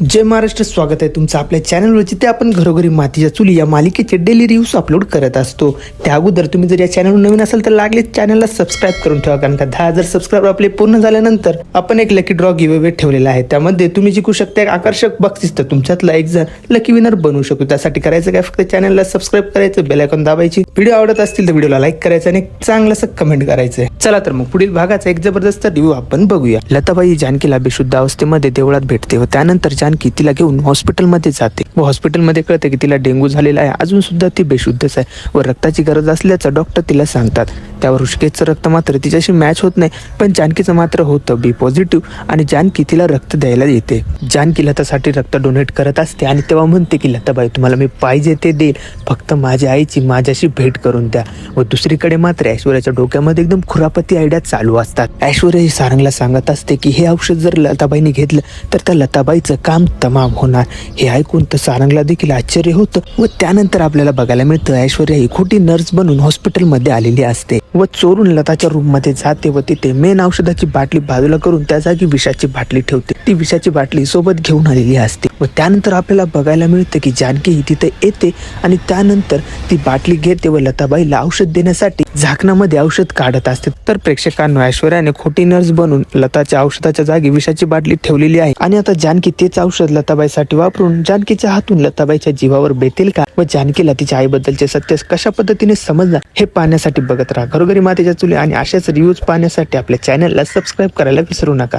जय महाराष्ट्र स्वागत आहे तुमचं आपल्या चॅनलवर जिथे आपण घरोघरी मातीच्या चुली या मालिकेचे डेली रिव्ह्यूज अपलोड करत असतो. त्या अगोदर तुम्ही जर या चॅनलवर नवीन असाल तर लागले चॅनलला सबस्क्राईब करून ठेवा कारण का दहा हजार सबस्क्राईबर आपले पूर्ण झाल्यानंतर आपण एक लकी ड्रॉ गिव्ह ठेवलेला आहे. त्यामध्ये तुम्ही जिंकू शकता एक आकर्षक बक्षीस तर तुमच्यातला एक जण लकी विनर बनवू शकतो. त्यासाठी करायचं काय? फक्त चॅनलला सबस्क्राईब करायचं बेल आयकॉन दाबायची. व्हिडिओ आवडत असतील तर व्हिडिओला लाईक करायचं आणि एक चांगलंसं कमेंट करायचं चला तर मग पुढील भागाचा एक जबरदस्त रिव्ह्यू आपण बघूया. लताबाई जानकीला बेशुद्ध अवस्थेमध्ये देवळात भेटते व त्यानंतर आणि की तिला घेऊन हॉस्पिटलमध्ये जाते. व हॉस्पिटलमध्ये कळते की तिला डेंग्यू झालेला आहे. अजून सुद्धा ती बेशुद्धच आहे. व रक्ताची गरज असल्याचं डॉक्टर तिला सांगतात. त्यावर ऋषिकेशचं रक्त मात्र तिच्याशी मॅच होत नाही. पण जानकीचं मात्र होतं. बी पॉझिटिव्ह आणि जानकी तिला रक्त द्यायला येते. जानकी लतासाठी रक्त डोनेट करत असते आणि तेव्हा म्हणते की लताबाई तुम्हाला मी पाहिजे ते देईल. फक्त माझ्या आईची माझ्याशी भेट करून द्या. व दुसरीकडे मात्र ऐश्वर्याच्या डोक्यामध्ये एकदम खुरापती आयडिया चालू असतात. ऐश्वर्या ही सारंगला सांगत असते की हे औषध जर लताबाईने घेतलं तर त्या लताबाईचं काम तमाम होणार. हे ऐकून तर सारंगला देखील आश्चर्य होतं व त्यानंतर आपल्याला बघायला मिळतं ऐश्वर्या ही खोटी नर्स बनून हॉस्पिटलमध्ये आलेली असते व चोरून लताच्या रूममध्ये जाते व तिथे मेन औषधाची बाटली बाजूला करून त्या जागी विषाची बाटली ठेवते. ती विषाची बाटली सोबत घेऊन आलेली असते. व त्यानंतर आपल्याला बघायला मिळतं की जानकी ही तिथे येते आणि त्यानंतर ती बाटली घेते व लताबाईला औषध देण्यासाठी झाकणामध्ये औषध काढत असते. तर प्रेक्षकांना ऐश्वर्याने खोटी नर्स बनून लताच्या औषधाच्या जागी विषाची बाटली ठेवलेली आहे. आणि आता जानकी तेच औषध लताबाईसाठी वापरून जानकीच्या हातून लताबाईच्या जीवावर बेतील का? व जानकीला तिच्या आईबद्दलचे सत्य कशा पद्धतीने समजणार? हे पाहण्यासाठी बघत राहा. घरोघरी मातेच्या चुली आणि अशाच रिव्ह्यूज पाहण्यासाठी आपल्या चॅनलला सबस्क्राईब करायला विसरू नका.